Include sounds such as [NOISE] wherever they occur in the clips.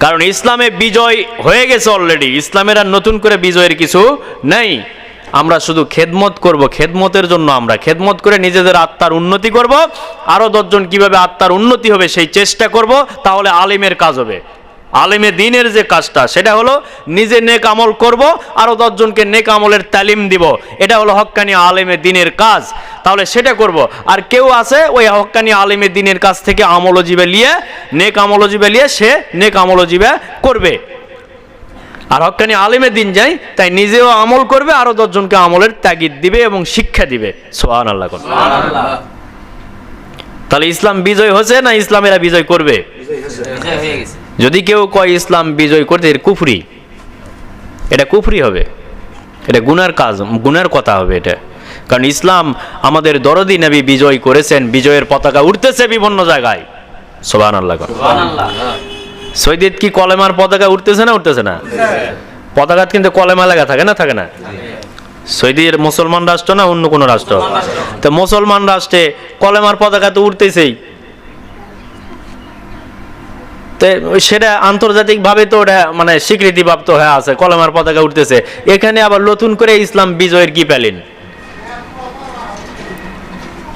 কারণ ইসলামে বিজয় হয়ে গেছে অলরেডি ইসলামের আর নতুন করে বিজয়ের কিছু নেই। আমরা শুধু খেদমত করব, খেদমতের জন্য আমরা। খেদমত করে নিজেদের আত্মার উন্নতি করব। আরও দশজন কীভাবে আত্মার উন্নতি হবে সেই চেষ্টা করব, তাহলে আলিমের কাজ হবে। আলিমে দিনের যে কাজটা সেটা হলো নিজে নেক আমল করব আরও দশজনকে নেক আমলের তালিম দিব। এটা হলো হক্কানি আলেমে দিনের কাজ। তাহলে সেটা করব। আর কেউ আছে ওই হক্কানি আলেমে দিনের কাজ থেকে আমলজীবে নিয়ে নেক আমলজীবে নিয়ে সে নেক আমলজীবে করবে। আর হক্কানি আলেমে দিন যাই তাই নিজেও আমল করবে আরও দশজনকে আমলের তাগিদ দিবে এবং শিক্ষা দিবে। সোহান আল্লাহ তাহলে ইসলাম বিজয় হচ্ছে না ইসলামেরা বিজয় করবে? হয়ে গেছে। যদি কেউ কয় ইসলাম বিজয় করতে এর কুফরি। এটা কুফরি হবে। এটা গুনার কাজ গুনার কথা হবে এটা। কারণ ইসলাম আমাদের দরদি নবী বিজয় করেছেন বিজয়ের পতাকা উঠতেছে বিভিন্ন জায়গায়। সোবান আল্লাহ সৈদিদ কি কলেমার পতাকা উঠতেছে না উঠতেছে না? পতাকা কিন্তু কলেমা লাগা থাকে না থাকে না? সৌদির মুসলমান রাষ্ট্র না অন্য কোনো রাষ্ট্র। তো মুসলমান রাষ্ট্রে কলেমার পতাকা তো উঠতেছেই। তো সেটা আন্তর্জাতিকভাবে তো ওটা মানে স্বীকৃতিপ্রাপ্ত হয়ে আছে, কলমার পতাকা উঠতেছে। এখানে আবার নতুন করে ইসলাম বিজয়ের কি পেলেন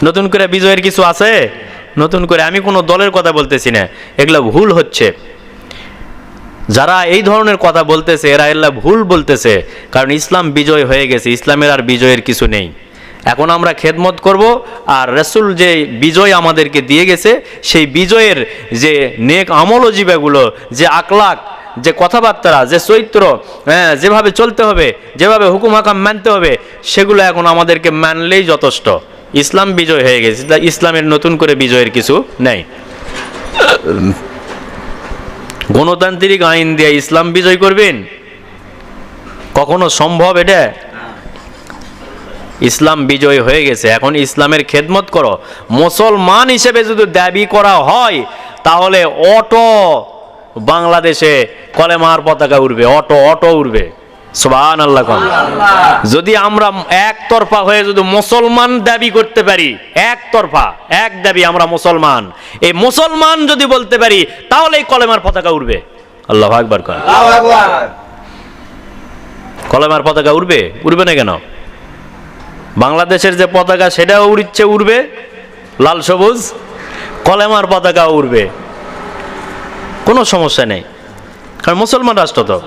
নতুন করে বিজয়ের কিছু আছে? নতুন করে আমি কোনো দলের কথা বলতেছি না, এগুলো ভুল হচ্ছে। যারা এই ধরনের কথা বলতেছে, এরা এল্লা ভুল বলতেছে, কারণ ইসলাম বিজয় হয়ে গেছে, ইসলামের আর বিজয়ের কিছু নেই। এখন আমরা খেদমত করব আর রসুল যে বিজয় আমাদেরকে দিয়ে গেছে, সেই বিজয়ের যে নেক আমল জীবাগুলো যে আকলাক যে কথাবার্তা, যে চরিত্র হ্যাঁ যেভাবে চলতে হবে, যেভাবে হুকুম হাকাম মানতে হবে, সেগুলো এখন আমাদেরকে মানলেই যথেষ্ট। ইসলাম বিজয় হয়ে গেছে। ইসলামের নতুন করে বিজয়ের কিছু নেই। গণতান্ত্রিক আইন দিয়ে ইসলাম বিজয় করবেন? কখনো সম্ভব এটা? ইসলাম বিজয় হয়ে গেছে। এখন ইসলামের খেদমত করো। মুসলমান হিসেবে যদি দাবি করা হয় তাহলে অটো বাংলাদেশে কলেমার পতাকা উঠবে অটো অটো উঠবে সোবান আল্লাহ যদি আমরা একতরফা হয়ে যদি মুসলমান দাবি করতে পারি একতরফা এক দাবি আমরা মুসলমান। এই মুসলমান যদি বলতে পারি তাহলে এই কলেমার পতাকা উঠবে আল্লাহ আকবার কলেমার পতাকা উঠবে উঠবে না কেন? বাংলাদেশের যে পতাকা সেটাও উড়িচ্ছে উড়বে। লাল সবুজ কলেমার পতাকা উড়বে। কোনো সমস্যা নেই। কারণ মুসলমান রাষ্ট্র তো।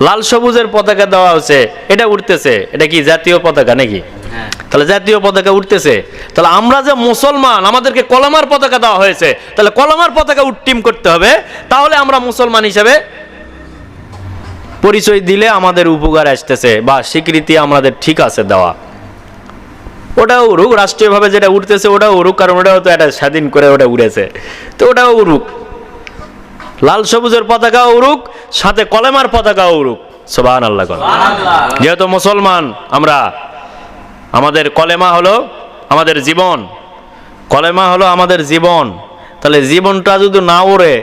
লাল সবুজের পতাকা দেওয়া হচ্ছে এটা উঠতেছে এটা কি জাতীয় পতাকা নাকি? হ্যাঁ। তাহলে জাতীয় পতাকা উঠতেছে তাহলে আমরা যে মুসলমান আমাদেরকে কলমার পতাকা দেওয়া হয়েছে তাহলে কলমার পতাকা উট্টিম করতে হবে। তাহলে আমরা মুসলমান হিসাবে পরিচয় দিলে আমাদের উপকার আসতেছে বা স্বীকৃতি আমাদের ঠিক আছে দেওয়া। ওটাও উড়ুক রাষ্ট্রীয়ভাবে যেটা উঠতেছে ওটাও উড়ুক কারণ ওটাও তো একটা স্বাধীন করে ওটা উড়েছে। তো ওটাও উড়ুক। লাল সবুজের পতাকা উড়ুক সাথে কলেমার পতাকা উড়ুক। সোবান আল্লাহ যেহেতু মুসলমান আমরা আমাদের কলেমা হলো আমাদের জীবন। কলেমা হলো আমাদের জীবন। তাহলে জীবনটা যদি না উড়ে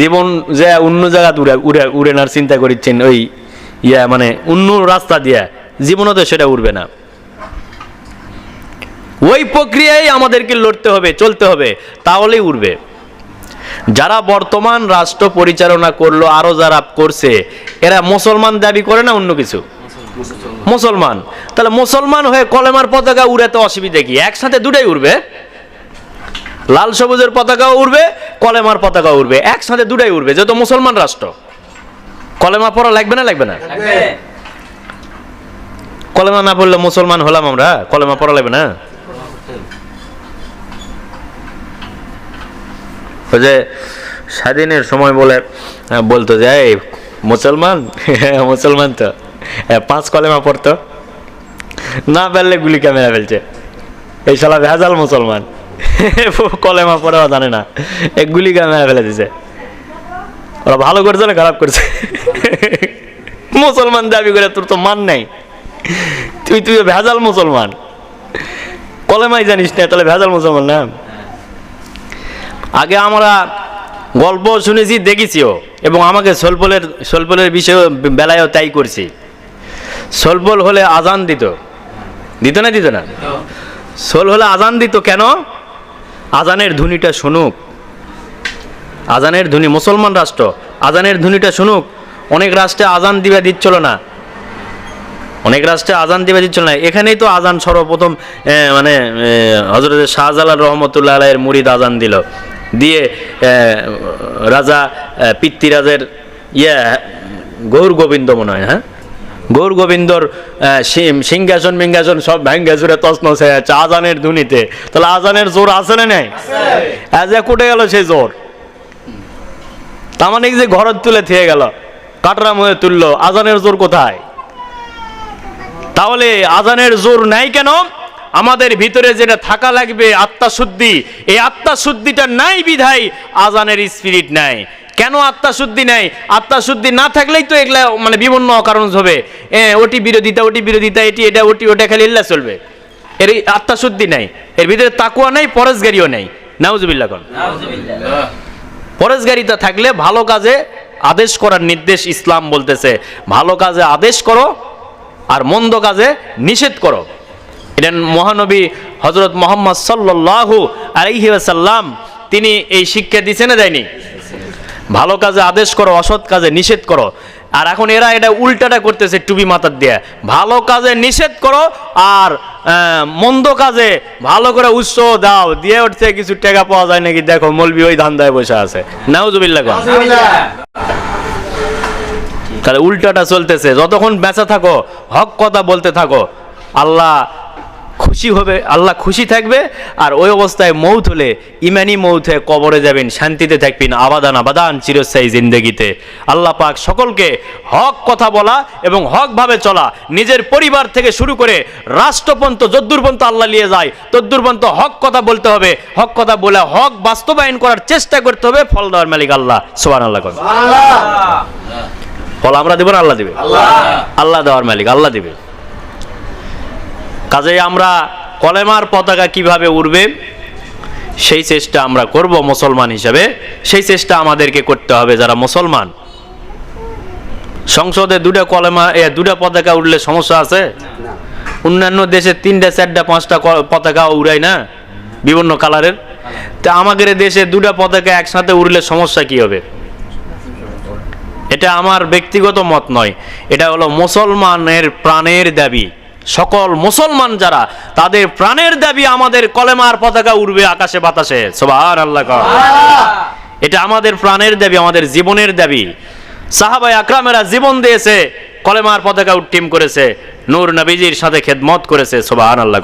জীবন যে অন্য জায়গা উড়ে উড়ে উড়ে না চিন্তা করিচ্ছেন ওই ইয়া মানে অন্য রাস্তা দিয়ে জীবনও তো সেটা উড়বে না। ওই প্রক্রিয়ায় আমাদেরকে লড়তে হবে চলতে হবে তাহলেই উড়বে। যারা বর্তমান রাষ্ট্র পরিচালনা করল আরও যারা করছে এরা মুসলমান দাবি করে না অন্য কিছু? মুসলমান। তাহলে মুসলমান হয়ে কলেমার পতাকা উড়াতে অসুবিধা কি? একসাথে দুটাই উড়বে? লাল সবুজের পতাকাও উড়বে কলেমার পতাকা উড়বে একসাথে দুটাই উড়বে যেহেতু মুসলমান রাষ্ট্র। কলেমা পড়া লাগবে না লাগবে না? কলেমা না পড়লে মুসলমান হলাম আমরা? কলেমা পড়া লাগবে না? ওই যে স্বাধীনের সময় বলে বলতো যে, এই, মুসলমান? [LAUGHS] মুসলমান তো। পাঁচ কলেমা পড়তো। না পারলে গুলি ক্যামেরা ফেলছে। এই শালা ভেজাল মুসলমান। [LAUGHS] কলেমা পড়াও জানে না। এক গুলি ক্যামেরা ফেলে দিছে। ওরা ভালো করছে না খারাপ করছে? [LAUGHS] মুসলমান দাবি করে তোর তো মান নাই। তুই তুই ভেজাল মুসলমান। কলেমাই জানিস না, তাহলে ভেজাল মুসলমান না? আগে আমরা গল্প শুনেছি দেখেছিও এবং আমাকে সলপলের সলপলের বিষয়ে বেলায়ও তাই করছি। সলপল হলে আজান দিত। দিত না দিত না? সোল হলে আজান দিত কেন? আজানের ধ্বনিটা শুনুক। আজানের ধ্বনি মুসলমান রাষ্ট্র আজানের ধ্বনিটা শুনুক। অনেক রাষ্ট্রে আজান দিবা দিচ্ছিল না। অনেক রাষ্ট্রে আজান দিবা দিচ্ছিল না। এখানেই তো আজান সর্বপ্রথম মানে হজরত শাহজালাল রহমতুল্লাহ আলাইয়ের মুরিদ আজান দিল। দিয়ে রাজা পিতৃরাজের ইয়ে গৌর গোবিন্দ মনে হয় হ্যাঁ? গৌর গোবিন্দর সিংহাসন মিঙ্গাসন সব ভেঙ্গে জুড়ে তসনস হয়ে যাচ্ছে আজানের ধুনিতে তাহলে আজানের জোর আছে না নেই? এ কুটে গেল সেই জোর। তার মানে যে ঘর তুলে থিয়ে গেল কাটরাম হয়ে তুললো, আজানের জোর কোথায়? তাহলে আজানের জোর নাই কেন? আমাদের ভিতরে যেটা থাকা লাগবে আত্মা শুদ্ধি এই আত্মা শুদ্ধিটা নাই বিধাই আজানের স্পিরিট নাই। কেন আত্মা শুদ্ধি নাই? আত্মা শুদ্ধি না থাকলেই তো এগুলা মানে বিভিন্ন কারণ হবে। এ, ওটি বিরোধিতা ওটি বিরোধিতা, এটি এটা, ওটি ওটা, খালি ইল্লা চলবে। এর এই আত্মা শুদ্ধি নাই। এর ভিতরে তাকুয়া নাই, পরেশগারিও নাই। নাউজুবিল্লাহ কন। পরেশগারিতা থাকলে ভালো কাজে আদেশ করার নির্দেশ ইসলাম বলতেছে। ভালো কাজে আদেশ করো আর মন্দ কাজে নিষেধ করো। এটা মহানবী হজরত মোহাম্মদ সাল্লাল্লাহু আলাইহি ওয়াসাল্লাম। তিনি এই শিক্ষা দিছে না দেয়নি? ভালো কাজে আদেশ করো, অসৎ কাজে নিষেধ করো। আর এখন এরা এটা উল্টাটা করতেছে টুপি মাথার দিয়ে। ভালো কাজে নিষেধ করো আর মন্দ কাজে ভালো করে উৎস দাও। দিয়ে উঠছে কিছু টাকা পাওয়া যায় নাকি? দেখো, মলবি ওই ধান্দায় বসে আছে। নাউজুবিল্লাহ কন। তাহলে উল্টাটা চলতেছে। যতক্ষণ বেঁচে থাকো, হক কথা বলতে থাকো। আল্লাহ খুশি হবে আল্লাহ খুশি থাকবে আর ওই অবস্থায় মৌত হলে ইমানি মৌত হয়ে কবরে যাবেন শান্তিতে থাকবেন আবাদান আবাদান চিরস্থায়ী জিন্দগিতে। আল্লাহ পাক সকলকে হক কথা বলা এবং হকভাবে চলা নিজের পরিবার থেকে শুরু করে রাষ্ট্রপন্ত যদ্দূরপন্ত আল্লাহ নিয়ে যায় তদ্দূরপন্ত হক কথা বলতে হবে হক কথা বলে হক বাস্তবায়ন করার চেষ্টা করতে হবে ফল দেওয়ার মালিক আল্লাহ সোহান আল্লাহ। ফল আমরা দেবো না আল্লাহ দেবে? আল্লাহ দেওয়ার মালিক আল্লাহ দেবে। কাজেই আমরা কলেমার পতাকা কীভাবে উড়বে, সেই চেষ্টা আমরা করব মুসলমান হিসাবে। সেই চেষ্টা আমাদেরকে করতে হবে যারা মুসলমান। সংসদে দুটা কলেমা দুটা পতাকা উঠলে সমস্যা আছে? অন্যান্য দেশে তিনটা, চারটা, পাঁচটা পতাকা উড়ায় না বিভিন্ন কালারের? তা আমাদের দেশে দুটা পতাকা একসাথে উড়লে সমস্যা কি হবে? এটা আমার ব্যক্তিগত মত নয়। এটা হলো মুসলমানের প্রাণের দাবি। সকল মুসলমান যারা তাদের প্রাণের দাবি আমাদের কলেমার পতাকা উড়বে আকাশে বাতাসে। সবার আল্লাহ এটা আমাদের প্রাণের দাবি আমাদের জীবনের দাবি। সাহাবাই আকরামেরা জীবন দিয়েছে কলেমার পতাকা উট্টিম করেছে নূর নবীজির সাথে খেদমত করেছে সোবাহান আল্লাহ।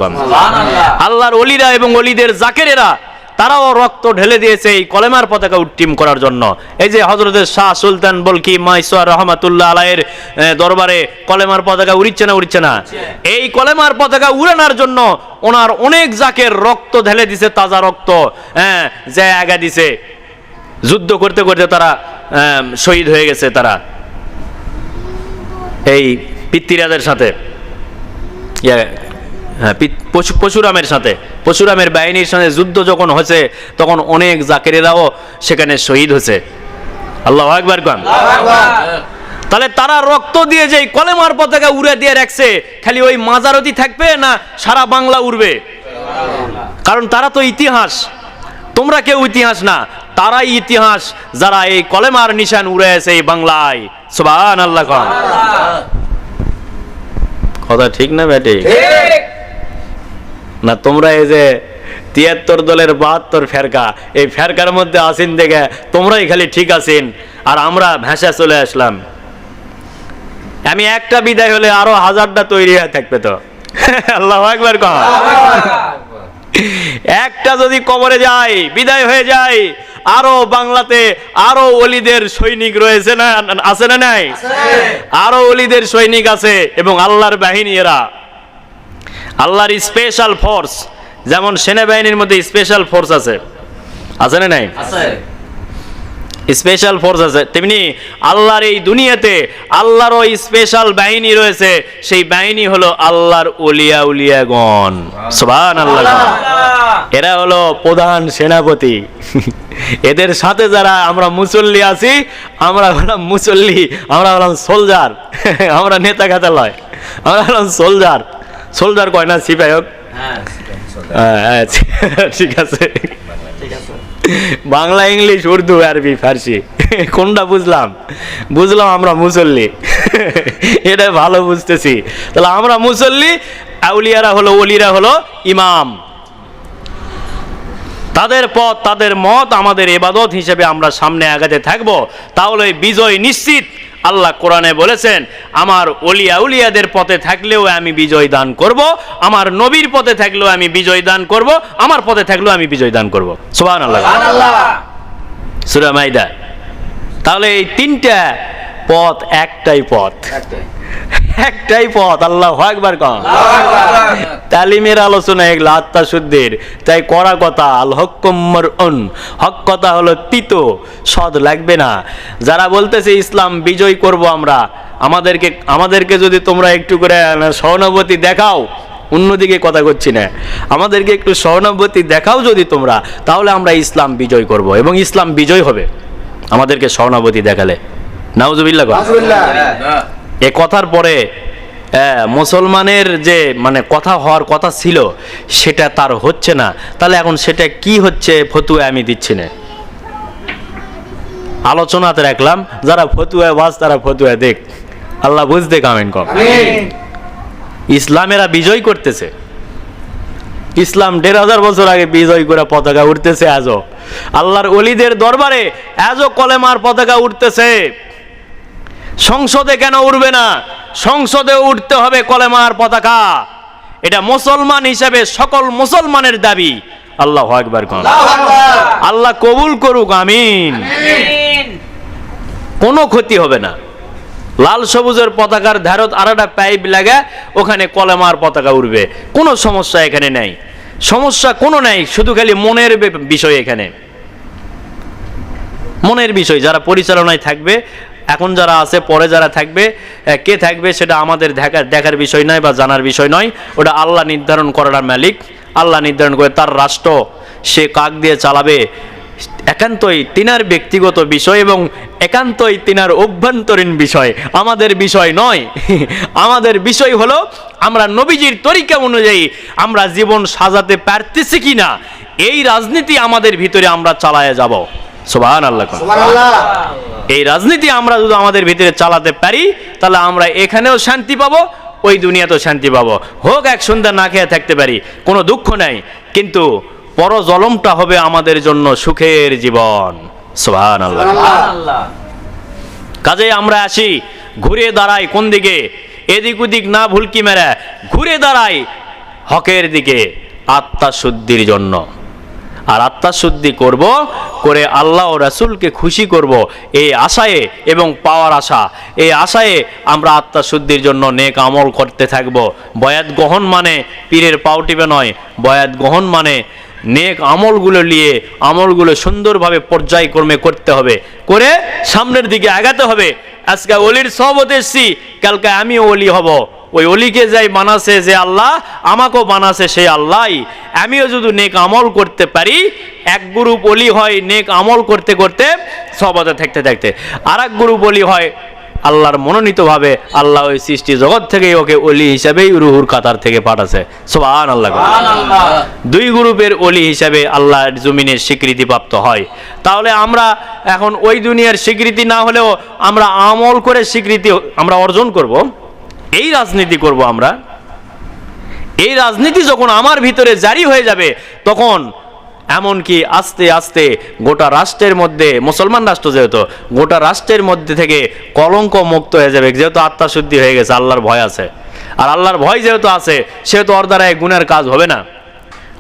আল্লাহর অলিরা এবং অলিদের জাকেরেরা তারাও রক্ত ঢেলে দিয়েছে এই কলেমার পতাকা উট্টিম করার জন্য। এই যে হজরতের শাহ সুলতান বলকি, মাইসোয়ার রহমাতুল্লাহ আলাইয়ের দরবারে কলেমার পতাকা উড়িচ্ছে না উড়িচ্ছে না। এই কলেমার পতাকা উড়ানোর জন্য ওনার অনেক জাকের রক্ত ঢেলে দিছে, তাজা রক্ত হ্যাঁ জায়গা দিছে। যুদ্ধ করতে করতে তারা শহীদ হয়ে গেছে তারা। এই পিতৃরাজের সাথে। হ্যাঁ পশু- পশুরামের সাথে পশুরামের বাহিনীর সাথে যুদ্ধ যখন হয়েছে তখন অনেক জাকেরেরাও সেখানে শহীদ হয়েছে। আল্লাহ একবার কন। তাহলে তারা রক্ত দিয়ে যে কলেমার পতাকা উড়ে দিয়ে রাখছে খালি ওই মাজারতি থাকবে না সারা বাংলা উড়বে? কারণ তারা তো ইতিহাস। তোমরা কেউ ইতিহাস না তারাই ইতিহাস যারা এই কলেমার নিশান উড়ে আছে এই বাংলায়। সুবহান আল্লাহ কথা ঠিক না ব্যাটি? না তোমরা এই যে তিয়াত্তর দলের বাহাত্তর ফেরকা এই ফেরকার মধ্যে আসেন দেখে তোমরাই খালি ঠিক আছেন আর আমরা ভেসে চলে আসলাম। আমি একটা বিদায় হলে আরও হাজারটা তৈরি হয়ে থাকবে তো। [LAUGHS] আল্লাহ একবার কহ একটা যদি কবরে যায় বিদায় হয়ে যায় আরও বাংলাতে আরও অলিদের সৈনিক রয়েছে না আছে না নাই? আরও অলিদের সৈনিক আছে এবং আল্লাহর বাহিনী এরা। আল্লাহর স্পেশাল ফোর্স যেমন সেনাবাহিনীর মধ্যে স্পেশাল ফোর্স আছে। আছে না নাই? স্পেশাল ফোর্স আছে। তেমনি আল্লাহর এই দুনিয়াতে আল্লাহরও স্পেশাল বাহিনী রয়েছে। সেই বাহিনী হলো আল্লাহর উলিয়া উলিয়াগণ। সুবহান আল্লাহ এরা হলো প্রধান সেনাপতি। এদের সাথে যারা আমরা মুসল্লি আছি আমরা হলাম মুসল্লি আমরা হলাম সোলজার আমরা নেতা খাতা লয়। আমরা হলাম সোলজার সোলজার কয় না সিপাহক হোক? হ্যাঁ, ঠিক আছে। ঠিক আছে। বাংলা ইংলিশ উর্দু আরবি ফার্সি কোনটা বুঝলাম? বুঝলাম আমরা মুসল্লি। এটা ভালো বুঝতেছি। তাহলে আমরা মুসল্লি আউলিয়ারা হলো ওলিরা হলো ইমাম। তাদের পথ তাদের মত আমাদের এবাদত হিসেবে আমরা সামনে আগাতে থাকব। তাহলে বিজয় নিশ্চিত। আল্লাহ কোরআনে বলেছেন আমার অলিয়া উলিয়াদের পথে থাকলেও আমি বিজয় দান করব। আমার নবীর পথে থাকলেও আমি বিজয় দান করব। আমার পথে থাকলেও আমি বিজয় দান করব। সোহান আল্লাহ সুরা মাইদা। তাহলে এই তিনটা পথ একটাই পথ। একটাই। পথ আল্লাহ একবার তালিমের আলোচনা এগুলো আত্মা শুদ্ধির তাই করা কথা আল হক্কম্মর অন হক কথা হলো তিতো সদ লাগবে না। যারা বলতেছে ইসলাম বিজয় করব আমরা আমাদেরকে আমাদেরকে যদি তোমরা একটু করে সহানুভূতি দেখাও অন্যদিকে কথা করছি না। আমাদেরকে একটু সহানুভূতি দেখাও যদি তোমরা তাহলে আমরা ইসলাম বিজয় করব এবং ইসলাম বিজয় হবে। আমাদেরকে সহানুভূতি দেখালে। নাউজুবিল্লাহ। এ কথার পরে মুসলমানের যে মানে কথা হওয়ার কথা ছিল সেটা তার হচ্ছে না। তাহলে এখন সেটা কি হচ্ছে ফতুয়া আমি দিচ্ছি না। আলোচনাতে রাখলাম যারা ফতুয়া বাস তারা ফতুয়া দেখ। আল্লাহ বুঝতে কামেন কম। ইসলামেরা বিজয় করতেছে। ইসলাম দেড় হাজার বছর আগে বিজয় করে পতাকা উঠতেছে আজও। আল্লাহর অলিদের দরবারে আজও কলেমার পতাকা উঠতেছে। সংসদে কেন উঠবে না? সংসদে উঠতে হবে কলেমার পতাকা। এটা মুসলমান হিসাবে সকল মুসলমানের দাবি। আল্লাহ একবার কন। আল্লাহ কবুল করুক আমিন। কোনো ক্ষতি হবে না। লাল সবুজের পতাকার ধারত আর একটা পাইপ লাগা ওখানে কলেমার পতাকা উঠবে কোনো সমস্যা এখানে নাই। সমস্যা কোনো নাই শুধু খালি মনের বিষয় এখানে। মনের বিষয় যারা পরিচালনায় থাকবে এখন যারা আছে, পরে যারা থাকবে কে থাকবে সেটা আমাদের দেখার দেখার বিষয় নয় বা জানার বিষয় নয়। ওটা আল্লাহ নির্ধারণ করার মালিক। আল্লাহ নির্ধারণ করে তার রাষ্ট্র সে কাক দিয়ে চালাবে। একান্তই তিনার ব্যক্তিগত বিষয় এবং একান্তই তিনার অভ্যন্তরীণ বিষয়। আমাদের বিষয় নয়। [LAUGHS] আমাদের বিষয় হলো, আমরা নবীজির তরিকা অনুযায়ী আমরা জীবন সাজাতে পারতেছি কি না এই রাজনীতি আমাদের ভিতরে আমরা চালায় যাব। সোবাহান আল্লাহ এই রাজনীতি আমরা যদি আমাদের ভিতরে চালাতে পারি তাহলে আমরা এখানেও শান্তি পাবো ওই দুনিয়াতেও শান্তি পাবো। হোক এক সন্ধ্যা না খেয়ে থাকতে পারি কোনো দুঃখ নাই কিন্তু পর জলমটা হবে আমাদের জন্য সুখের জীবন। সোহান আল্লাহ কাজে আমরা আসি ঘুরে দাঁড়াই কোন দিকে? এদিক ওদিক না ভুলকি মেরে ঘুরে দাঁড়াই হকের দিকে আত্মা শুদ্ধির জন্য। আর আত্মা শুদ্ধি করব করে আল্লাহ ও রাসূলকে খুশি করব। এই আশায় এবং পাওয়ার আশা। এই আশায় আমরা আত্মা শুদ্ধির জন্য নেক আমল করতে থাকব। বয়াত গ্রহণ মানে পীরের পাও টিপে নয়। বয়াত গ্রহণ মানে নেক আমলগুলো নিয়ে আমলগুলো সুন্দরভাবে পর্যায়ক্রমে করতে হবে। করে সামনের দিকে আগাতে হবে। আজকে অলির সহবত এসছি, কালকে আমিও অলি হব। ওই অলিকে যাই বানাছে যে আল্লাহ আমাকেও বানাছে সেই আল্লাহ। আমিও যদি নেক আমল করতে পারি এক গ্রুপ অলি হয় নেক আমল করতে করতে সহবতে থাকতে থাকতে। আর এক গ্রুপ অলি হয় আল্লাহর মনোনীতভাবে আল্লাহ ওই সৃষ্টি জগৎ থেকে ওকে অলি হিসাবেই রুহুর কাতার থেকে পাঠাছে। সোবান আল্লাহ দুই গ্রুপের অলি হিসাবে আল্লাহর জমিনের স্বীকৃতি প্রাপ্ত হয়। তাহলে আমরা এখন ওই দুনিয়ার স্বীকৃতি না হলেও আমরা আমল করে স্বীকৃতি আমরা অর্জন করব। এই রাজনীতি করব আমরা। এই রাজনীতি যখন আমার ভিতরে জারি হয়ে যাবে, তখন এমনকি আস্তে আস্তে গোটা রাষ্ট্রের মধ্যে, মুসলমান রাষ্ট্র যেহেতু, গোটা রাষ্ট্রের মধ্যে থেকে কলঙ্ক মুক্ত হয়ে যাবে। যেহেতু আত্মাশুদ্ধি হয়ে গেছে, আল্লাহর ভয় আছে। আর আল্লাহর ভয় যেহেতু আছে, সেহেতু ওর দ্বারা গুণের কাজ হবে না।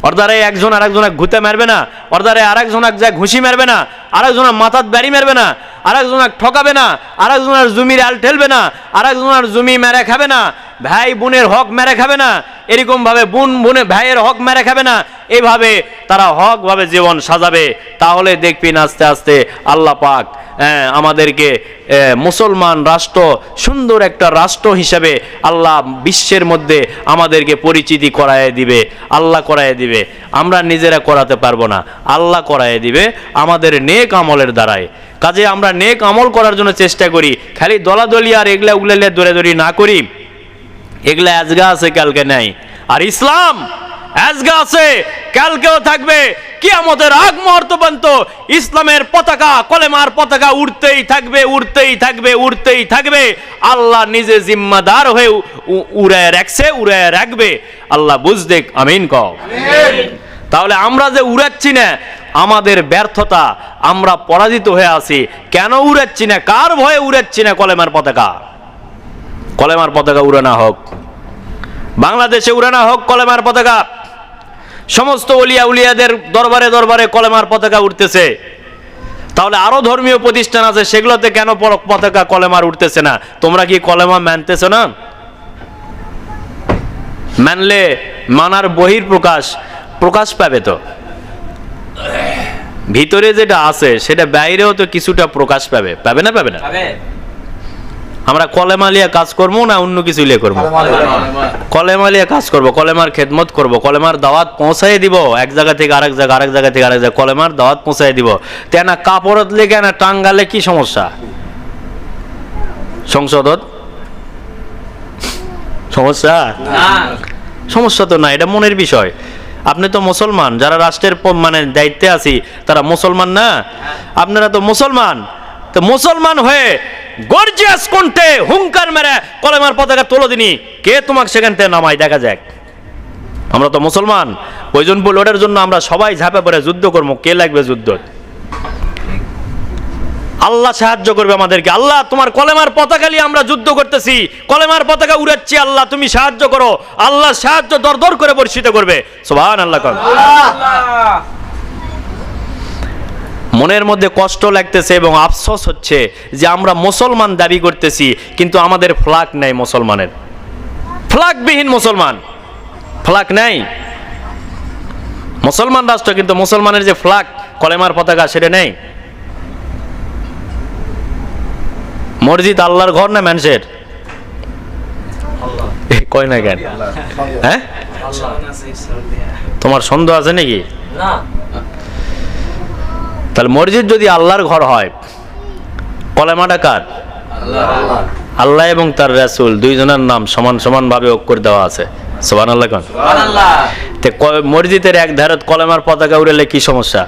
ওর দ্বারা একজন আরেকজনে ঘুতে মারবে না। ওর দ্বারা এক যায় ঘুষি মারবে না। আরেকজনের মাথাত ব্যারি মারবে না। আরেকজনক ঠকাবে না। আরেকজনের জমির আল ঠেলবে না। আরেকজনের জমি মেরে খাবে না। ভাই বোনের হক মেরে খাবে না। এরকম ভাবে বোন বোনে ভাইয়ের হক মেরে খাবে না। এইভাবে তারা হক ভাবে জীবন সাজাবে। তাহলে দেখবেন আস্তে আস্তে আল্লাহ পাক আমাদেরকে মুসলমান রাষ্ট্র, সুন্দর একটা রাষ্ট্র হিসাবে আল্লাহ বিশ্বের মধ্যে আমাদেরকে পরিচিতি করায় দিবে, আল্লাহ করায় দিবে। আমরা নিজেরা করাতে পারব না, আল্লাহ করায় দিবে আমাদের নেক আমলের দ্বারায়। কাজে আমরা নেক আমল করার জন্য চেষ্টা করি, খালি দলাদলি আর এগুলা উগলালিয়া দৌড়ে দৌড়ি না করি। এগুলা আজগা আছে, কালকে নাই। আর ইসলাম আজকে আছে, কালকেও থাকবে। কিয়ামতের আগ মুহূর্ত পর্যন্ত ইসলামের পতাকা, কলেমার পতাকা উড়তেই থাকবে উড়তেই থাকবে উড়তেই থাকবে। আল্লাহ নিজে জিম্মাদার হয়ে উড়ায় রাখছে, উড়ায় রাখবে। আল্লাহ বুঝতে আমিন কও। তাহলে আমরা যে উড়াচ্ছি না, আমাদের ব্যর্থতা, আমরা পরাজিত হয়ে আছি। কেন উড়াচ্ছি না? কার ভয়ে উড়াচ্ছি না কলেমার পতাকা? কলেমার পতাকা উড়ানো হোক। বাংলাদেশে উড়ানো হোক কলেমার পতাকা। সমস্ত উলিয়া উলিয়াদের দরবারে দরবারে কলেমার পতাকা উঠতেছে তাহলে আরও ধর্মীয় প্রতিষ্ঠান আছে, সেগুলোতে কেন পতাকা কলেমার উঠতেছে না? তোমরা কি কলেমা মানতেছো না? মানলে মানার বহির প্রকাশ প্রকাশ পাবে তো। ভিতরে যেটা আছে, সেটা বাইরেও তো কিছুটা প্রকাশ পাবে। পাবে না পাবে না? আমরা কলেমা লিয়ে কাজ করব না অন্য কিছু লিয়ে করব? কলেমা লিয়ে কাজ করব কলেমার খেদমত করব কলেমার দাওয়াত পৌঁছাই দিব এক জায়গা থেকে আরেক জায়গা আরেক জায়গা থেকে আরেক জায়গা কলেমার দাওয়াত পৌঁছাই দিব। তে না কাপড়ত লেগে না টাঙ্গালে কি সমস্যা? সংসদত? সমস্যা? সমস্যা তো না এটা মনের বিষয়। আপনি তো মুসলমান যারা রাষ্ট্রের মানে দায়িত্বে আছি তারা মুসলমান না? আপনারা তো মুসলমান। তো মুসলমান হয়ে গর্জিয়াস কণ্ঠে হুঙ্কার মেরে কলেমার পতাকা তোলো দিনি। কে তোমাকে সেখান থেকে নামাই দেখা যাক। আমরা তো মুসলমান। ওইজন বলে ওটার জন্য আমরা সবাই ঝাঁপে পড়ে যুদ্ধ করব। কে লাগবে যুদ্ধ? আল্লাহ সাহায্য করবে আমাদেরকে। আল্লাহ, তোমার কলেমার পতাকা নিয়ে আমরা যুদ্ধ করতেছি। কলেমার পতাকা উড়াচ্ছি আল্লাহ, তুমি সাহায্য করো। আল্লাহ সাহায্য দর দর করে বর্ষিত করবে। আল্লাহ কর। মনের মধ্যে কষ্ট লাগতেছে এবং আফসোস হচ্ছে যে আমরা মুসলমান দাবি করতেছি, কিন্তু আমাদের ফ্লাগ নেই মুসলমানের। ফ্লাগবিহীন মুসলমান। ফ্লাগ নেই। মুসলমান রাষ্ট্র, কিন্তু মুসলমানের যে ফ্লাগ, কলেমার পতাকা, সেটা নেই। মসজিদ আল্লাহর ঘর না মানুষের? কয় না কেন? হ্যাঁ? তোমার সন্দেহ আছে নাকি? না। তাহলে মসজিদ যদি আল্লাহর ঘর হয় কলেমাটা কার? আল্লাহ এবং তার রাসূল দুইজনের নাম সমান সমান ভাবে অক্ষর দেওয়া আছে। সোহান আল্লাহ কন। সুবহানাল্লাহ। তে ক- মসজিদের এক ধারত কলেমার পতাকা উড়েলে কি সমস্যা?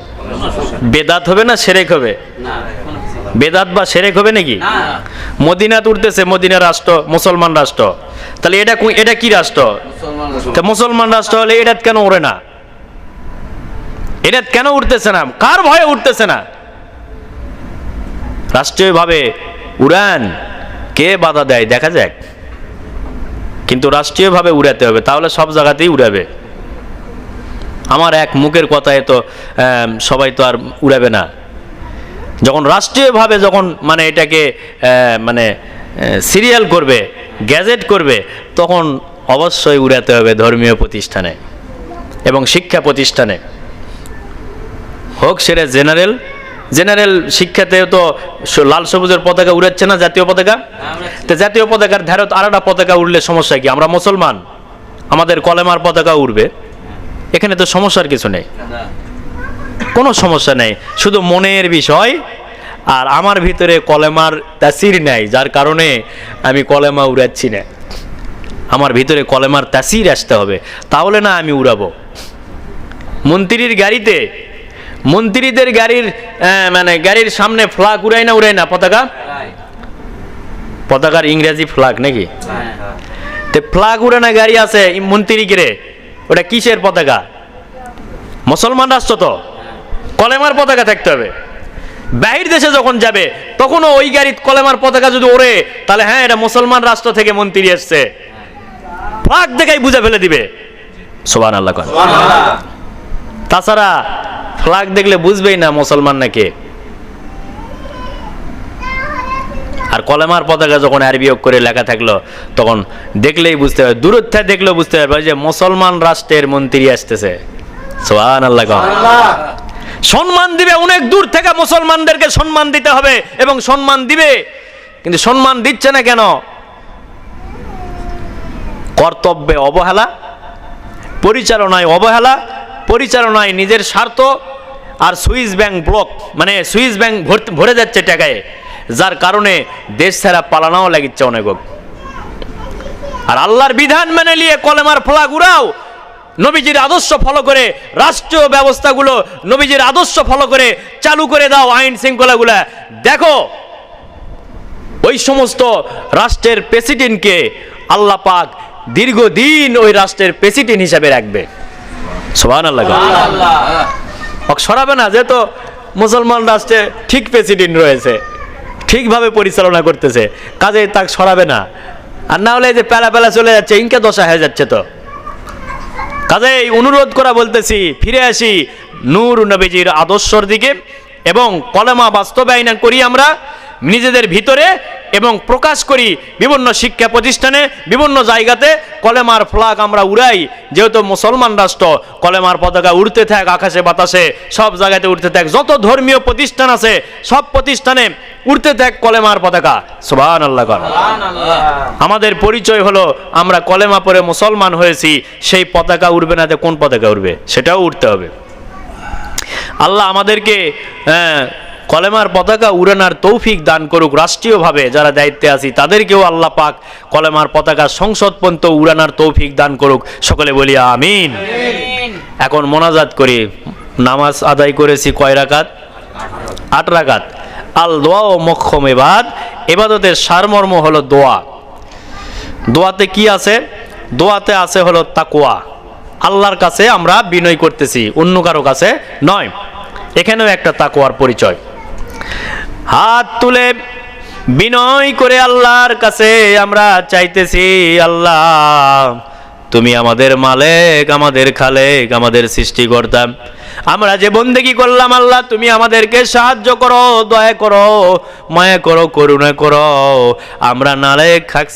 বেদাত হবে না সেরেক হবে। বেদাত বা সেরেক হবে নাকি? মদিনাত উঠতেছে মদিনা রাষ্ট্র মুসলমান রাষ্ট্র। তাহলে এটা এটা কি রাষ্ট্র? তা মুসলমান রাষ্ট্র হলে এটা কেন ওড়ে না? এটা কেন উঠতেছে না? কার ভয়ে উঠতেছে না? রাষ্ট্রীয়ভাবে উড়ান কে বাধা দেয়? দেখা যাক। কিন্তু রাষ্ট্রীয়ভাবে উড়াতে হবে, তাহলে সব জায়গাতেই উড়াবে। আমার এক মুখের কথায় তো সবাই তো আর উড়াবে না। যখন রাষ্ট্রীয়ভাবে যখন মানে এটাকে মানে সিরিয়াল করবে, গ্যাজেট করবে, তখন অবশ্যই উড়াতে হবে ধর্মীয় প্রতিষ্ঠানে এবং শিক্ষা প্রতিষ্ঠানে। হোক, সেটা জেনারেল। জেনারেল শিক্ষাতে তো লাল সবুজের পতাকা উড়াচ্ছে না জাতীয় পতাকা? তো জাতীয় পতাকার ধারত আরেকটা পতাকা উড়লে সমস্যা কি? আমরা মুসলমান, আমাদের কলেমার পতাকা উড়বে। এখানে তো সমস্যার কিছু নেই। কোনো সমস্যা নেই। শুধু মনের বিষয়, আর আমার ভিতরে কলেমার তাসির নাই, যার কারণে আমি কলেমা উড়াচ্ছি না। আমার ভিতরে কলেমার তাসির আসতে হবে। তাহলে না আমি উড়াবো। মন্ত্রীর গাড়িতে মন্ত্রীদের গাড়ির মানে গাড়ির সামনে ফ্লাগ উড়াই না উড়াই না? পতাকা? পতাকার ইংরেজি ফ্লাগ নাকি? তে ফ্লাগ উড়ানো গাড়ি আছে মন্ত্রী গিরে ওটা কিসের পতাকা? মুসলমান রাষ্ট্র তো। কলেমার পতাকা থাকতে হবে। বাহির দেশে যখন যাবে তখনও ওই গাড়ির কলেমার পতাকা যদি ওড়ে তাহলে হ্যাঁ এটা মুসলমান রাষ্ট্র থেকে মন্ত্রী এসছে। ফ্লাগ দেখাই বুঝে ফেলে দিবে। সোবান আল্লাহ তাছাড়া ফ্লাগ দেখলে বুঝবেই না মুসলমান নাকি। আর কলেমার পতাকা যখন আরবি করে লেখা থাকল তখন দেখলেই বুঝতে হবে দূরত্বে দেখলেও বুঝতে পারবে যে মুসলমান রাষ্ট্রের মন্ত্রী আসতেছে। সোহান আল্লাহ সম্মান দিবে অনেক দূর থেকে মুসলমানদেরকে সম্মান দিতে হবে এবং সম্মান দিবে। কিন্তু সম্মান দিচ্ছে না কেন? কর্তব্যে অবহেলা পরিচালনায় অবহেলা পরিচালনায় নিজের স্বার্থ আর সুইস ব্যাংক ব্লক মানে সুইস ব্যাংক ভরে যাচ্ছে টাকায়। যার কারণে দেশ ছাড়া পালানোও লাগিচ্ছে অনেক। আর আল্লাহর বিধান মেনে নিয়ে কলেমার ফলা উড়াও নবীজির আদর্শ ফলো করে, রাষ্ট্রীয় ব্যবস্থাগুলো নবীজির আদর্শ ফলো করে, চালু করে দাও আইন শৃঙ্খলাগুলা। দেখো, ওই সমস্ত রাষ্ট্রের প্রেসিডেন্টকে আল্লাহ পাক দীর্ঘদিন ওই রাষ্ট্রের প্রেসিডেন্ট হিসাবে রাখবে। সোহান আল্লাহ ওক সরাবে না, যেহেতু মুসলমান রাষ্ট্রে ঠিক প্রেসিডেন্ট রয়েছে, ঠিকভাবে পরিচালনা করতেছে, কাজে তাক সরাবে না। আর না হলে যে প্যালা প্যালা চলে যাচ্ছে, ইনকে দশা হয়ে যাচ্ছে তো। কাজে এই অনুরোধ করা বলতেছি, ফিরে আসি নূর নবীজির আদর্শর দিকে এবং কলেমা বাস্তবায়ন করি আমরা। নিজেদের ভিতরে এবং প্রকাশ করি বিভিন্ন শিক্ষা প্রতিষ্ঠানে বিভিন্ন জায়গাতে কলেমার ফ্লাগ আমরা উড়াই। যেহেতু মুসলমান রাষ্ট্র কলেমার পতাকা উড়তে থাক আকাশে বাতাসে সব জায়গাতে উড়তে থাক যত ধর্মীয় প্রতিষ্ঠান আছে সব প্রতিষ্ঠানে উড়তে থাক কলেমার পতাকা। সুবহান আল্লাহ আমাদের পরিচয় হলো আমরা কলেমা পরে মুসলমান হয়েছি সেই পতাকা উড়বে না তো কোন পতাকা উড়বে? সেটাও উঠতে হবে। আল্লাহ আমাদেরকে হ্যাঁ, কলেমার পতাকা উড়ানার তৌফিক দান করুক রাষ্ট্রীয়ভাবে যারা দায়িত্বে আছি তাদেরকেও আল্লাহ পাক কলেমার পতাকা সংসদ পর্যন্ত উড়ানোর তৌফিক দান করুক। সকলে বলি আমিন। এখন মোনাজাত করি। নামাজ আদায় করেছি কয় রাকাত? আট রাকাত। আল দোয়া ও মক্ষম এবাদ। এবাদতের সারমর্ম হলো দোয়া। দোয়াতে কি আছে? দোয়াতে আছে হলো তাকুয়া আল্লাহর কাছে আমরা বিনয় করতেছি অন্য কারও কাছে নয়। এখানেও একটা তাকুয়ার পরিচয়। হাত তুলে বিনয় করে আল্লাহর কাছে আমরা চাইতেছি, আল্লাহ, তুমি আমাদের মালেক, আমাদের খালেক, আমাদের সৃষ্টি করতাম আমরা যে বন্দেগি করলাম, আল্লাহ, তুমি আমাদেরকে সাহায্য করো, দয়া করো, মায়া করো, করুণা করো। আমরা নালেক